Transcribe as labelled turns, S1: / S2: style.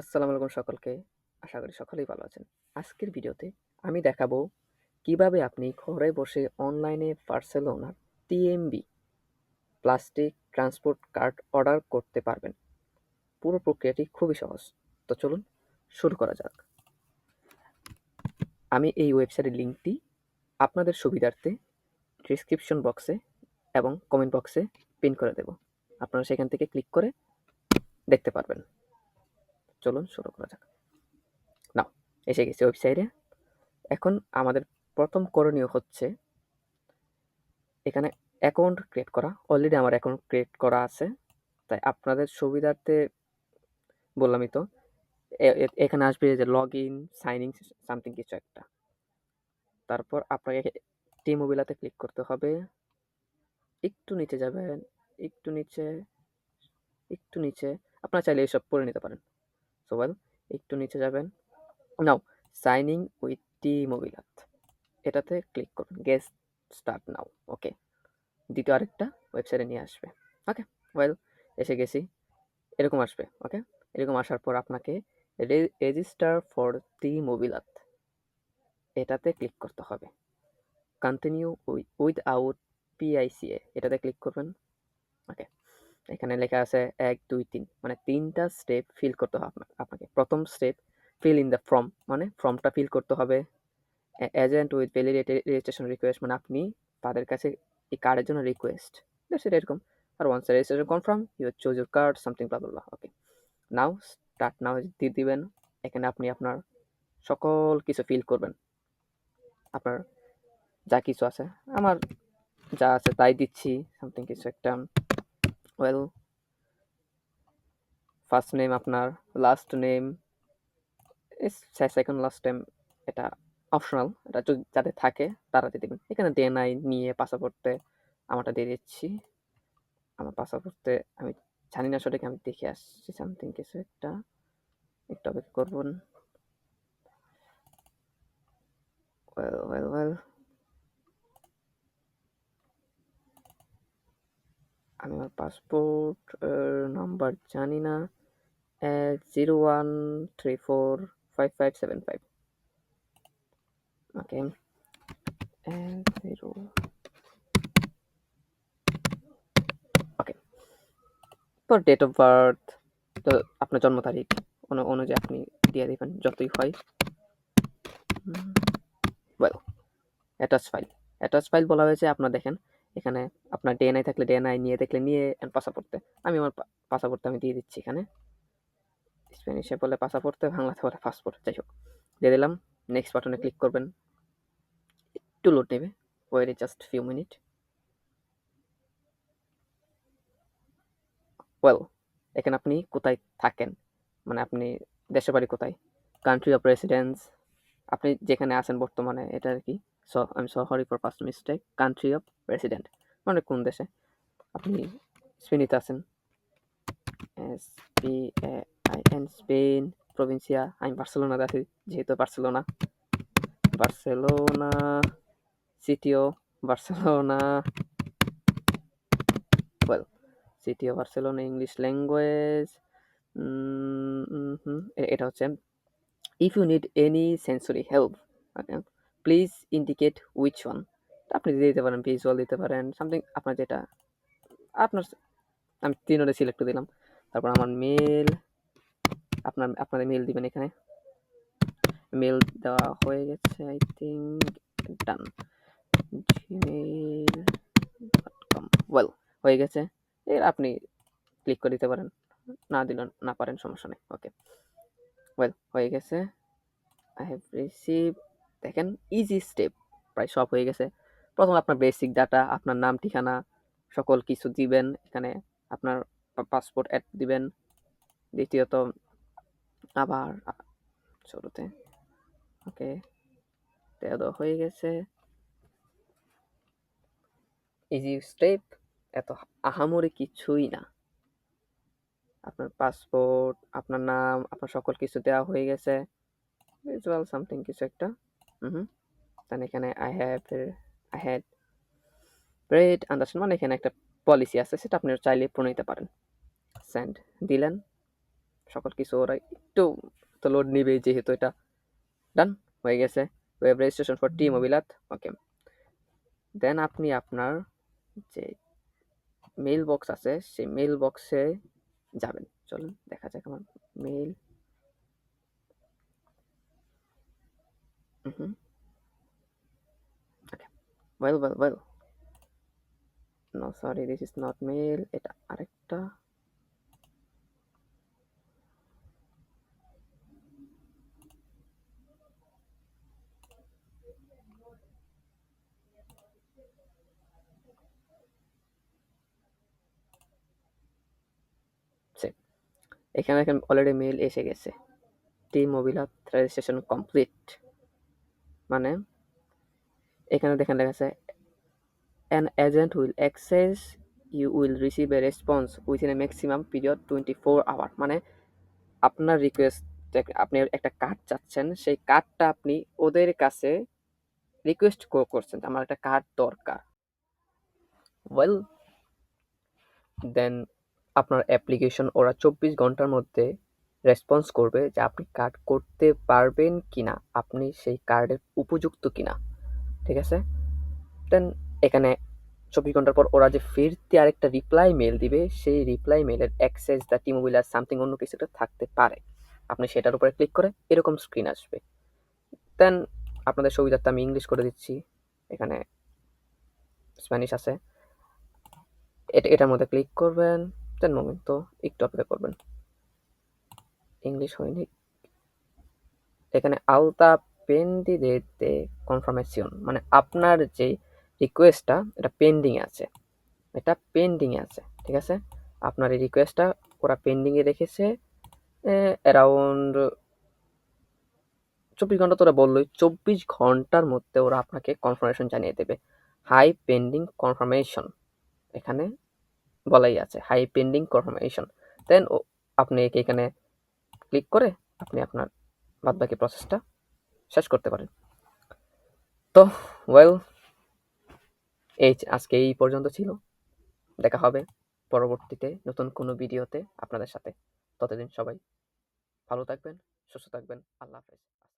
S1: আসসালামু আলাইকুম সকলকে। আশা করি সকলেই ভালো আছেন। আজকের ভিডিওতে আমি দেখাবো কীভাবে আপনি ঘরে বসে অনলাইনে বার্সেলোনার TMB plastic transport card order করতে পারবেন। পুরো প্রক্রিয়াটি খুবই সহজ। তো চলুন শুরু করা যাক। আমি এই ওয়েবসাইটের লিঙ্কটি আপনাদের সুবিধার্থে ডেসক্রিপশন বক্সে এবং কমেন্ট বক্সে পিন করে দেব। আপনারা সেখান থেকে ক্লিক করে দেখতে পারবেন। চলুন শুরু করা যাক। নাও এসে গেছি ওয়েবসাইটে। এখন আমাদের প্রথম করণীয় হচ্ছে এখানে অ্যাকাউন্ট ক্রিয়েট করা। অলরেডি আমার অ্যাকাউন্ট ক্রিয়েট করা আছে। তাই আপনাদের সুবিধার্থে বললামই তো। এখানে আসবে যে সাইন ইন সামথিং কিছু একটা। তারপর আপনাকে টি-মোবিলাতে ক্লিক করতে হবে। একটু নিচে যাবেন, একটু নিচে, একটু নিচে। আপনারা চাইলে এইসব পড়ে নিতে পারেন। ওয়েল একটু নিচে যাবেন। Now sign in with T-mobilitat. এটাতে ক্লিক করুন। Get start now. ওকে। দ্বিতীয় আরেকটা ওয়েবসাইটে নিয়ে আসবে। ওকে। ওয়েল এসে গেছি। এরকম আসবে। ওকে। এরকম আসার পর আপনাকে রেজিস্টার ফর টি-মোবিলাত এটাতে ক্লিক করতে হবে। কন্টিনিউ উই উইথআউট পিআইসিএ এটাতে ক্লিক করবেন। ওকে। এখানে লেখা আছে ১, ২, ৩ মানে তিনটা স্টেপ ফিল করতে হবে আপনা আপনাকে। প্রথম step fill in the form মানে ফর্মটা ফিল করতে হবে। Agent with validated registration request মানে আপনি তাদের কাছে এই কার্ডের জন্য রিকোয়েস্ট। ইট এরকম। আর once registration confirm you choose your card something blah blah blah. Okay. Now start now দিয়ে দিবেন। এখানে আপনি আপনার সকল কিছু ফিল করবেন। আপনার যা কিছু আছে। আমার যা আছে তাই দিচ্ছি। সামথিং কিছু একটা। ওয়েল ফার্স্ট নেম আপনার, last name, second last name এটা অপশনাল। এটা যদি যাদের থাকে তারা দিয়ে দেবেন এখানে ডিএনআই নিয়ে পাসপোর্টে আমারটা দিয়ে দিচ্ছি। আমার পাসপোর্টে আমি জানি না সঠিক আমি দেখে আসছি সামথিং কিছু একটা। একটু অপেক্ষা করবেন। Well, well, well. আমি আমার পাসপোর্ট নাম্বার জানি না। A 01345575 okay. A 0 okay. Zero তো ডেট অফ বার্থ তো আপনার জন্ম তারিখ, অনু, অনুযায়ী আপনি দিয়ে দিবেন, যতই হয়। Well attach file. Attach file বলা হয়েছে, আপনার দেখেন এখানে আপনার ডিএনআই থাকলে ডিএনআই নিয়ে দেখলে নিয়ে এন্ড পাসপোর্টে আমি আমার পাসপোর্টটা আমি দিয়ে দিচ্ছি এখানে। স্প্যানিশে বলে পাসপোর্টে, বাংলাতে বলে পাসপোর্ট। যাই হোক। দিয়ে দিলাম। নেক্সট বাটনে ক্লিক করবেন। একটু লোড নেবে। Wait just few minute. Well এখানে আপনি কোথায় থাকেন? মানে আপনি দেশের বাড়ি কোথায়? কান্ট্রি অফ রেসিডেন্স আপনি যেখানে আছেন বর্তমানে এটা আরকি। So I am so sorry for first mistake. Country of resident মানে কোন দেশে? আপনি স্পেনেতে আছেন। S P A I N Spain, প্রভিন্সিয়া আমি বার্সেলোনাতে আছি, যেহেতু Barcelona. Barcelona CTO Barcelona well city of Barcelona English language এটা হচ্ছে if you need any sensory help please indicate which one আপনি দিতে পারেন ভিজুয়াল দিতে পারেন সামথিং আপনার যেটা, আপনার আমি তিনটে সিলেক্ট দিলাম। তারপর আমার মেল আপনার, আপনাদের মেল দিবেন এখানে। মেল দেওয়া হয়ে গেছে I think done. gmail.com well হয়ে গেছে। এর আপনি ক্লিক করে দিতে পারেন। না দিলেও না পারেন, সমস্যা নেই। ওকে। ওয়েল হয়ে গেছে। আই হ্যাভ রিসিভড দেখেন ইজি স্টেপ প্রায় সব হয়ে গেছে। প্রথম আপনার বেসিক ডাটা, আপনার নাম, ঠিকানা সকল কিছু দিবেন। এখানে আপনার পাসপোর্ট অ্যাড দিবেন। দ্বিতীয়ত আবার শুরুতে ওকে। দেওয়া হয়ে গেছে। ইজি স্টেপ এত আহামরি কিছুই না। আপনার পাসপোর্ট, আপনার নাম, আপনার সকল কিছু দেওয়া হয়ে গেছে। ভিজুয়াল সামথিং কিছু একটা। উহু। দেন এখানে I have I had read understand মানে এখানে একটা পলিসি আছে, সেটা আপনি চাইলে পড়ে নিতে পারেন। সেন্ড দিলেন। সকল কিছু ওরা একটু তো লোড নিবে যেহেতু এটা ডান হয়ে গেছে web registration for T mobilitat okay then আপনি আপনার যে মেইল বক্স আছে, সেই মেইল বক্সে যাবেন চলুন, দেখা যাক আমার mail hmm okay well well well no sorry this is not mail এটা আরেকটা. এখানে দেখেন অলরেডি মেল এসে গেছে। টি মোবিলা রেজিস্ট্রেশন কমপ্লিট মানে এখানে দেখেন লেখা আছে an agent will access, you will receive a response within a maximum period 24 hour মানে আপনার রিকোয়েস্ট আপনি একটা কার্ড চাচ্ছেন, সেই কার্ডটা আপনি ওদের কাছে রিকোয়েস্ট করছেন আমার একটা কার্ড দরকার। ওয়েল দেন আপনার অ্যাপ্লিকেশন ওরা চব্বিশ ঘণ্টার মধ্যে রেসপন্স করবে যে আপনি কার্ড করতে পারবেন কিনা, আপনি সেই কার্ডের উপযুক্ত কি না ঠিক আছে? দেন এখানে চব্বিশ ঘণ্টার পর ওরা যে ফিরতে আরেকটা রিপ্লাই মেল দিবে, সেই রিপ্লাই মেলের অ্যাক্সেস দ্য টি মোবাইল আর সামথিং অন্য কিছু একটা থাকতে পারে। আপনি সেটার উপরে ক্লিক করে এরকম স্ক্রিন আসবে। দেন আপনাদের সুবিধার্থে আমি ইংলিশ করে দিচ্ছি। এখানে স্প্যানিশ আছে। এটা, এটার মধ্যে ক্লিক করবেন। দেন মোমেন্ট তো একটু অপেক্ষা করবেন। ইংলিশ হয়নি। এখানে আলতা পেন্ডি দে কনফার্মেশন মানে আপনার যে রিকোয়েস্টটা এটা পেন্ডিংয়ে আছে। এটা পেন্ডিংয়ে আছে, ঠিক আছে? আপনার এই রিকোয়েস্টটা ওরা পেন্ডিংয়ে রেখেছে অ্যারাউন্ড চব্বিশ ঘণ্টা তো ওরা বললোই, চব্বিশ ঘণ্টার মধ্যে ওরা আপনাকে কনফার্মেশন জানিয়ে দেবে। হাই পেন্ডিং কনফার্মেশন এখানে বলাই আছে হাই পেন্ডিং কনফার্মেশন দেন আপনি এখানে ক্লিক করে আপনি আপনার বাদবাকি প্রসেসটা শেষ করতে পারেন। তো ওয়েল এই আজকে এই পর্যন্ত ছিল। দেখা হবে পরবর্তীতে নতুন কোনো ভিডিওতে আপনাদের সাথে। ততদিন সবাই ভালো থাকবেন, সুস্থ থাকবেন। আল্লাহ হাফেজ।